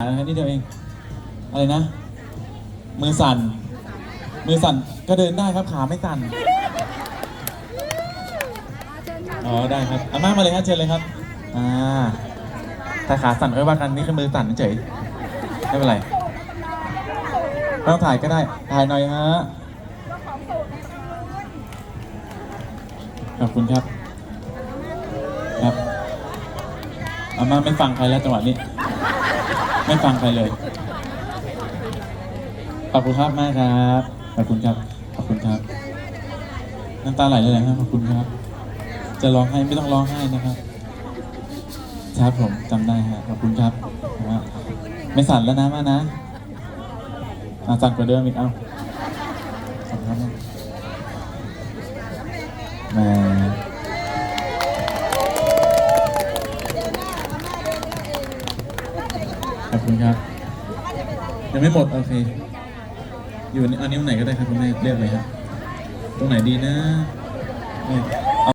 นะครับนี่เดียวเอง อะไรนะ มือสั่น มือสั่นก็เดินได้ครับขาไม่สั่น อ๋อได้ครับอาม่ามาเลยครับเชิญเลยครับ อ่าถ้าขาสั่นก็ว่ากันนี่คือมือสั่นเฉยไม่เป็นไรไม่ต้องถ่ายก็ได้ถ่ายหน่อยฮะขอบคุณครับ ครับอาม่าไม่ฟังใครแล้วจังหวะนี้ ไม่ฟังใครเลย ขอบคุณครับมากครับ ขอบคุณครับ ขอบคุณครับ น้ำตาไหลเลยนะครับขอบคุณครับ จะร้องไห้ไม่ต้องร้องไห้นะครับ ครับผมจำได้ฮะขอบคุณครับนะไม่สั่นแล้วนะมานะอะสั่นกว่าเดิมอีกเอ้าขอบคุณครับแหม ขอบคุณครับ ยังไม่หมด โอเค อยู่อันนิ้วไหนก็ได้ครับคุณแม่เรียกเลยครับ ตรงไหนดีนะ